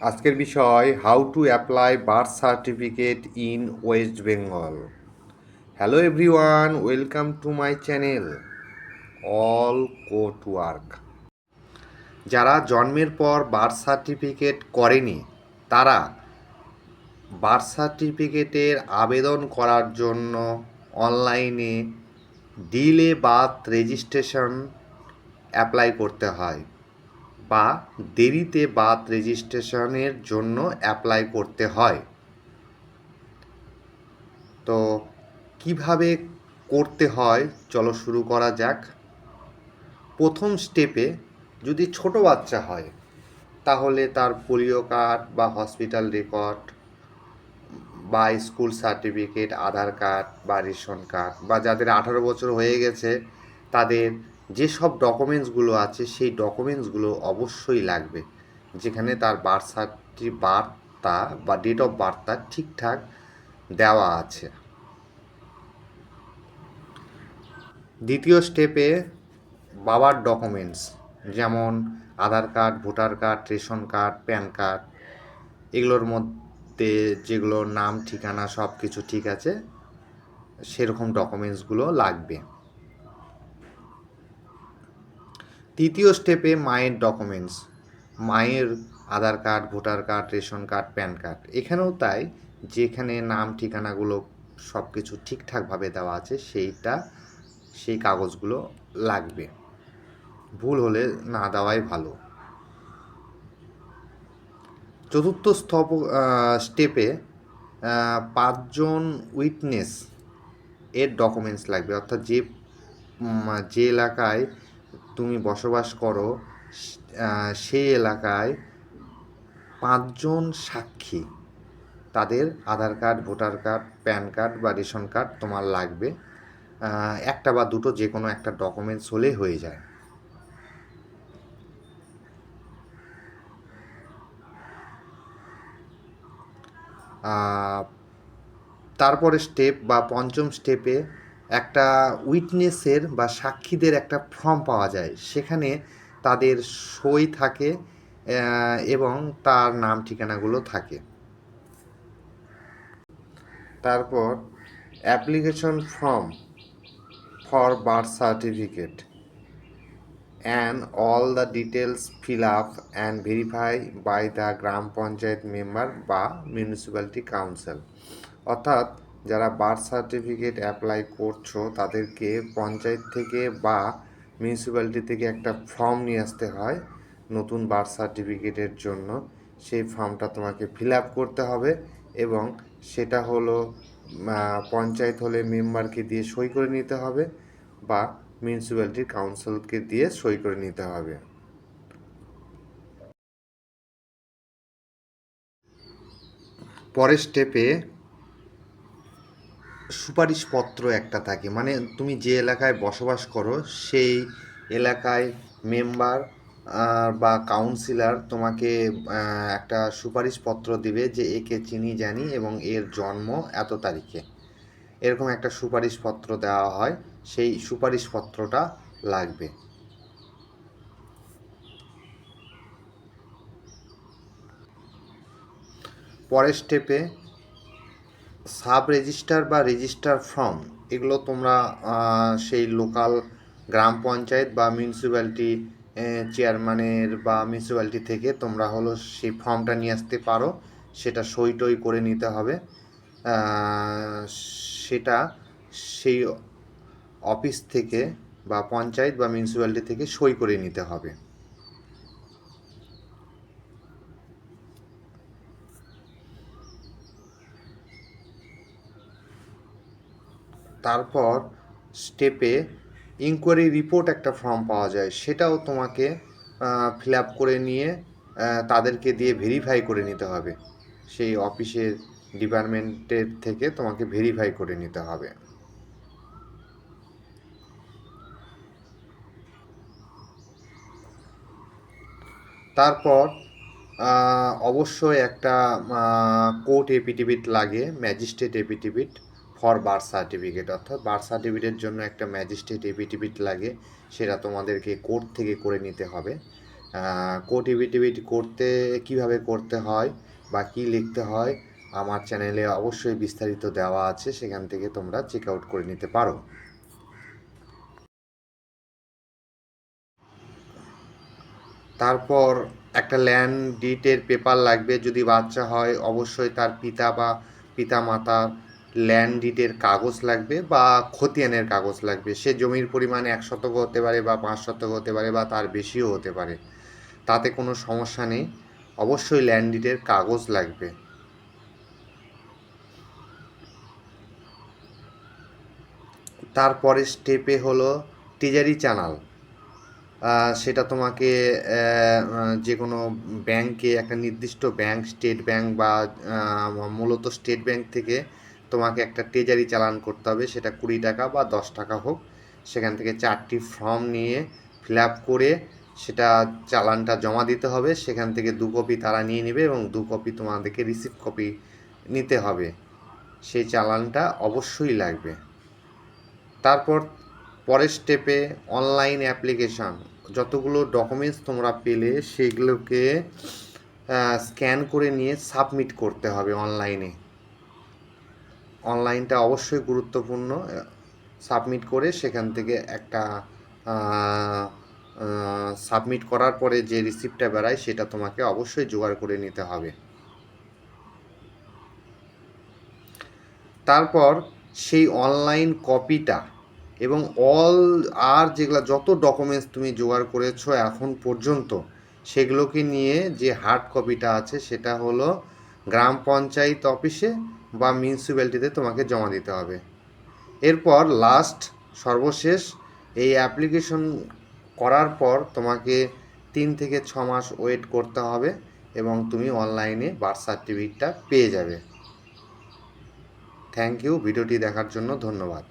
আজকের বিষয় how to apply birth certificate in West Bengal hello everyone welcome to my channel all go to work যারা জন্মের পর birth certificate করেনি, তারা বার্থ সার্টিফিকেটের আবেদন করার জন্য অনলাইনে ডিলে বার্থ রেজিস্ট্রেশন অ্যাপ্লাই করতে হয়। বা দেরিতে বার্থ রেজিস্ট্রেশনের জন্য অ্যাপ্লাই করতে হয়। তো কীভাবে করতে হয়? চলো শুরু করা যাক। প্রথম স্টেপে যদি ছোট বাচ্চা হয়, তাহলে তার পোলিও কার্ড বা হসপিটাল রেকর্ড বা স্কুল সার্টিফিকেট, আধার কার্ড বা রেশন কার্ড বা যাদের আঠারো বছর হয়ে গেছে, তাদের যেসব ডকুমেন্টসগুলো আছে, সেই ডকুমেন্টসগুলো অবশ্যই লাগবে। যেখানে তার বার্থ সার্টি বার্থটা বা ডেট অফ বার্থটা ঠিকঠাক দেওয়া আছে। দ্বিতীয় স্টেপে বাবার ডকুমেন্টস যেমন Aadhaar card, voter card, ration card, PAN card, এগুলোর মধ্যে যেগুলো নাম, ঠিকানা সব কিছু ঠিক আছে, সেরকম ডকুমেন্টসগুলো লাগবে। তৃতীয় স্টেপে মায়ের ডকুমেন্টস, মায়ের Aadhaar card, voter card, ration card, PAN card. এখানেও তাই, যেখানে নাম, ঠিকানাগুলো সব কিছু ঠিকঠাকভাবে দেওয়া আছে, সেইটা, সেই কাগজগুলো লাগবে। ভুল হলে না দেওয়াই ভালো। চতুর্থ স্তপ স্টেপে পাঁচজন উইটনেস এর ডকুমেন্টস লাগবে। অর্থাৎ যে যে এলাকায় তুমি বসবাস করো সেই এলাকায় পাঁচজন সাক্ষী। তাদের Aadhaar card, voter card, PAN card বা রেশন কার্ড তোমার লাগবে। একটা বা দুটো যে কোনো একটা ডকুমেন্টস হলে হয়ে যায়। তারপরে স্টেপ বা পঞ্চম স্টেপে একটা উইটনেসের বা সাক্ষীদের একটা ফর্ম পাওয়া যায়। সেখানে তাদের সই থাকে এবং তার নাম, ঠিকানাগুলো থাকে। তারপর application form for birth certificate and all the details fill up and verify by the গ্রাম পঞ্চায়েত মেম্বার বা মিউনিসিপ্যালিটি কাউন্সিল অর্থাৎ যারা বার্থ সার্টিফিকেট অ্যাপ্লাই করছ, তাদেরকে পঞ্চায়েত থেকে বা মিউনিসিপ্যালিটি থেকে একটা ফর্ম নিয়ে আসতে হয় নতুন বার্থ সার্টিফিকেটের জন্য। সেই ফর্মটা তোমাকে ফিল আপ করতে হবে এবং সেটা হলো পঞ্চায়েত হলে মেম্বারকে দিয়ে সই করে নিতে হবে বা মিউনিসিপ্যালিটির কাউন্সিলকে দিয়ে সই করে নিতে হবে। পরের স্টেপে সুপারিশপত্র একটা থাকে। মানে তুমি যে এলাকায় বসবাস করো, সেই এলাকায় মেম্বার বা কাউন্সিলর তোমাকে একটা সুপারিশপত্র দিবে যে একে চিনি, জানি এবং এর জন্ম এত তারিখে। এরকম একটা সুপারিশপত্র দেওয়া হয়, সেই সুপারিশপত্রটা লাগবে। পরের স্টেপে সাব রেজিস্টার বা রেজিস্টার ফর্ম, এগুলো তোমরা সেই লোকাল গ্রাম পঞ্চায়েত বা মিউনিসিপ্যালিটি চেয়ারম্যানের বা মিউনিসিপ্যালিটি থেকে তোমরা হলো সেই ফর্মটা নিয়ে আসতে পারো, সেটা সই টই করে নিতে হবে। সেটা সেই অফিস থেকে বা পঞ্চায়েত বা মিউনিসিপ্যালিটি থেকে সই করে নিতে হবে। তারপর স্টেপে ইনকোয়ারি রিপোর্ট একটা ফর্ম পাওয়া যায়। সেটাও তোমাকে ফিল আপ করে নিয়ে তাদেরকে দিয়ে ভেরিফাই করে নিতে হবে। সেই অফিসের ডিপার্টমেন্টের থেকে তোমাকে ভেরিফাই করে নিতে হবে। তারপর অবশ্যই একটা কোর্ট এপিটিভিট লাগে magistrate affidavit for birth certificate অর্থাৎ বার্থ সার্টিফিকেটের জন্য একটা ম্যাজিস্ট্রেট এপিটিভিট লাগে, সেটা তোমাদেরকে কোর্ট থেকে করে নিতে হবে। কোড এভিটিভিটি করতে কীভাবে করতে হয় বা কী লিখতে হয়, আমার চ্যানেলে অবশ্যই বিস্তারিত দেওয়া আছে, সেখান থেকে তোমরা চেক আউট করে নিতে পারো। তারপর একটা ল্যান্ড ডিটের পেপার লাগবে, যদি বাচ্চা হয়, অবশ্যই তার পিতা বা পিতা মাতার ল্যান্ড ডিটের কাগজ লাগবে বা খতিয়ানের কাগজ লাগবে। সে জমির পরিমাণ এক শতক হতে পারে বা পাঁচ শতক হতে পারে বা তার বেশিও হতে পারে। তাতে কোনো সমস্যা নেই। অবশ্যই ল্যান্ড ডিটের কাগজ লাগবে। তারপরে স্টেপে হলো টিজারি চ্যানেল সেটা তোমাকে যে কোনো ব্যাংকে একটা নির্দিষ্ট ব্যাংক স্টেট ব্যাংক বা মূলত স্টেট ব্যাংক থেকে তোমাকে একটা ট্রেজারি চালান করতে হবে, সেটা কুড়ি টাকা বা দশ টাকা হোক। সেখান থেকে চারটি ফর্ম নিয়ে ফিল আপ করে সেটা চালানটা জমা দিতে হবে। সেখান থেকে দু কপি তারা নিয়ে নেবে এবং দু কপি তোমাদেরকে রিসিভ কপি নিতে হবে। সেই চালানটা অবশ্যই লাগবে। তারপর পরের স্টেপে অনলাইন অ্যাপ্লিকেশান যতগুলো ডকুমেন্টস তোমরা পেলে, সেগুলোকে স্ক্যান করে নিয়ে সাবমিট করতে হবে অনলাইনে অনলাইনটা অবশ্যই গুরুত্বপূর্ণ সাবমিট করে সেখান থেকে একটা সাবমিট করার পরে যে রিসিপ্টটা বেরায় সেটা তোমাকে অবশ্যই জোগাড় করে নিতে হবে। তারপর সেই অনলাইন কপিটা এবং অল আর যেগুলো যত ডকুমেন্টস তুমি জোগাড় করেছ এখন পর্যন্ত, সেগুলোকে নিয়ে যে হার্ড কপিটা আছে সেটা হলো গ্রাম পঞ্চায়েত অফিসে বা মিউনিসিপ্যালিটিতে তোমাকে জমা দিতে হবে। এরপর লাস্ট সর্বশেষ, এই অ্যাপ্লিকেশন করার পর তোমাকে তিন থেকে ছ মাস ওয়েট করতে হবে এবং তুমি অনলাইনে বার্থ সার্টিফিকেটটা পেয়ে যাবে। থ্যাংক ইউ ভিডিওটি দেখার জন্য ধন্যবাদ।